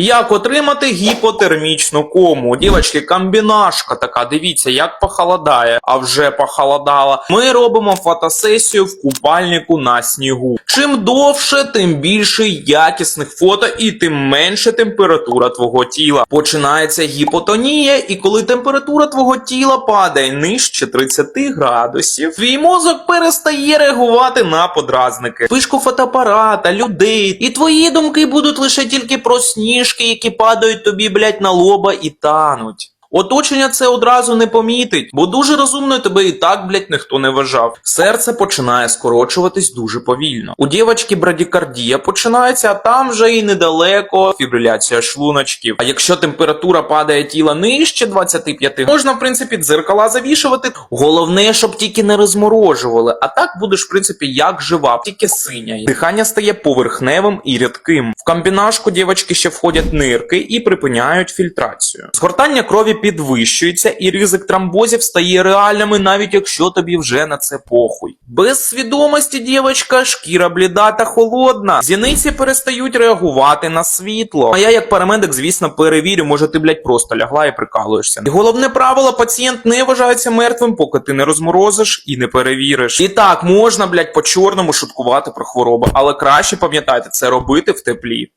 Як отримати гіпотермічну кому? Дівочки, комбінашка така, дивіться, як похолодає, а вже похолодала. Ми робимо фотосесію в купальнику на снігу. Чим довше, тим більше якісних фото і тим менше температура твого тіла. Починається гіпотонія, і коли температура твого тіла падає нижче 30 градусів, твій мозок перестає реагувати на подразники, пишку фотоапарата, людей, і твої думки будуть лише тільки про сніжки, які падають тобі, блять, на лоба і тануть. Оточення це одразу не помітить, бо дуже розумно тебе і так, блять, ніхто не вважав. Серце починає скорочуватись дуже повільно. У дівочки брадікардія починається, а там вже і недалеко фібриляція шлуночків. А якщо температура падає тіла нижче 25, можна, в принципі, дзеркала завішувати. Головне, щоб тільки не розморожували. А так будеш, в принципі, як жива, тільки синя. Дихання стає поверхневим і рідким. В комбінашку дівочки ще входять нирки і припиняють фільтрацію. Згортання крові підвищується, і ризик тромбозів стає реальними, навіть якщо тобі вже на це похуй. Без свідомості, дівочка, шкіра бліда та холодна. Зіниці перестають реагувати на світло. А я, як парамедик, звісно, перевірю, може ти, блядь, просто лягла і прикалуєшся. І головне правило: пацієнт не вважається мертвим, поки ти не розморозиш і не перевіриш. І так, можна, блядь, по чорному шуткувати про хворобу, але краще пам'ятайте це робити в теплі.